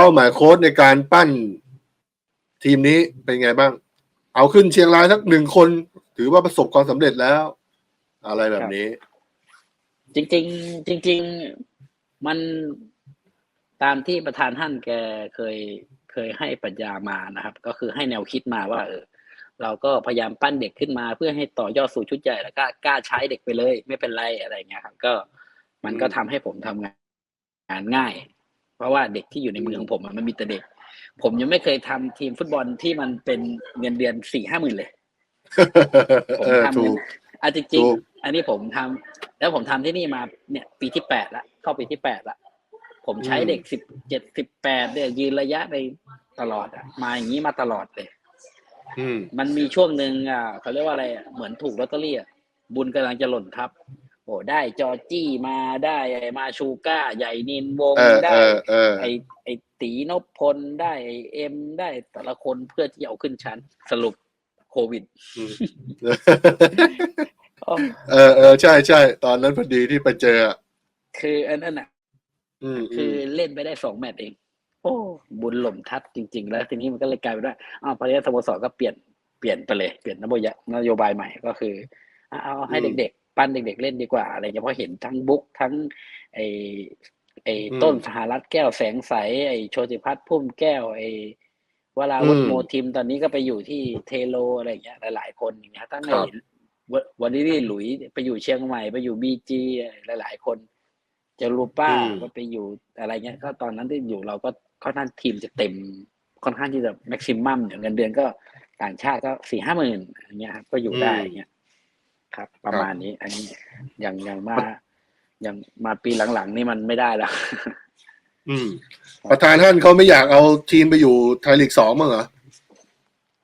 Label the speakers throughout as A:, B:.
A: เป้าหมายโค้ชในการปั้นทีมนี้เป็นไงบ้าง เอาขึ้นเชียงรายสักหนึ่งคน ถือว่าประสบความสำเร็จแล้ว อะไรแบบนี้
B: จริง ๆ จริง ๆ มันตามที่ประธานท่านแกเคยเคยให้ปรัญญามานะครับ ก็คือให้แนวคิดมาว่า เออ เราก็พยายามปั้นเด็กขึ้นมา เพื่อให้ต่อยอดสู่ชุดใหญ่แล้วก็กล้าใช้เด็กไปเลย ไม่เป็นไรอะไรเงี้ยครับ ก็มันก็
A: อืม
B: ทำให้ผมทำงานงานง่าย เพราะว่าเด็กที่อยู่ในมือของผมอะมันมีแต่เด็ก ผมยังไม่เคยทำทีมฟุตบอลที่มันเป็นเงินเดือนสี่ห้าหมื่นเลยผม
A: เออ
B: ทำ
A: ถู
B: เนี่ย
A: ก
B: อะจ
A: ถู
B: ริง
A: ก
B: ๆอันนี้ผมทำแล้วผมทำที่นี่มาเนี่ย ปีที่แปดละเข้าปีที่แปดละผมใช้
A: อืม
B: เด็กสิบเจ็ดสิบแปดเนี่ยยืนระยะในตลอดอะมาอย่างนี้มาตลอดเลย
A: อืม
B: มันมีช่วงหนึ่งอะเขาเรียกว่าอะไรอะเหมือนถูกลอตเตอรี่อะบุญกำลังจะหล่นทับ โอ้ได้จอจี้มาได้ไอ้มาชูก้า ใหญ่นินวง
A: เออ
B: ได้
A: เออเออ
B: ไอ้ไอ้ตีนพพลได้ไอ้เอ็มได้แต่ละคนเพื่อที่จะเอาขึ้นชั้นสรุปโควิด
A: อืม
B: อ๋อ
A: เออเออใช่ใช่ตอนนั้นพอดีที่ไปเจออะ
B: คืออันนั้นอะ
A: อืม
B: คือเล่นไปได้สองแมตช์เอง โอ้บุญหล่มทับจริง ๆ แล้วทีนี้มันก็เลยกลายเป็นว่าอ้าวพอนี้สโมสรก็เปลี่ยนเปลี่ยนไปเลยเปลี่ยนนโยบายนโยบายใหม่ก็คือ เอาเอาให้เด็กๆ ปั้นเด็กๆเล่นดีกว่าอะไรเงี้ยเพราะเห็นทั้งบุ๊กทั้งไอไอต้นสหรัฐแก้วแสงใส ไอโชติพัฒน์พุ่มแก้ว ไอวราวุฒิโมทิมตอนนี้ก็ไปอยู่ที่เทโลอะไรเงี้ยหลาย ๆ คนอย่างเงี้ยทั้งไอววันนี้หลุยไปอยู่เชียงใหม่ไปอยู่บีจีหลาย ๆ คนเจารูป้า
A: อืม
B: ก็ไปอยู่อะไรเงี้ย ก็ตอนนั้นที่อยู่เราก็ค่อนข้างทีมจะเต็มค่อนข้างที่จะแม็กซิมัมอย่างเงินเดือนก็ต่างชาติก็สี่ห้าหมื่นอย่างเงี้ยครับก็อยู่ได้อย่างเงี้ย ครับ ประมาณนี้ อันนี้อย่างอย่างมาอย่างมาปีหลังๆ นี่มันไม่ได้แล้ว
A: อืม ประธานท่านเขาไม่อยากเอาทีมไปอยู่ไทยลีกสองมั้างเหรอ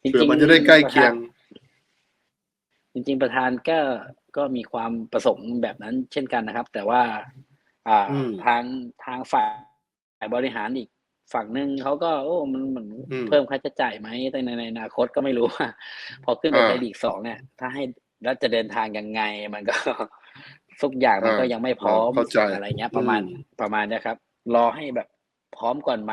B: จริง
A: เผื่อ
B: ๆ
A: มันจะได้ใกล้เคียง
B: จริง ๆ ประธานก็ก็มีความประสงค์แบบนั้นเช่นกันนะครับ แต่ว่า อ่า
A: อืม
B: ทางทางฝ่ายบริหารอีกฝั่งหนึ่งเขาก็ โอ้มันมัน
A: อืม
B: เพิ่มค่าใช้จ่ายไหมแต่ในในอนาคตก็ไม่รู้ว่าพอขึ้นไป
A: อ่า
B: ไทยลีกสองเนี่ย ถ้าให้ แล้วจะเดินทางยังไง มันก็ทุกอย่างมันก็
A: อ่า
B: ยังไม่พร้อม
A: เข้าใจ
B: อะไรเงี้ย ประมาณ
A: อืม
B: ประมาณเนี้ยครับ รอให้แบบพร้อมก่อนไหม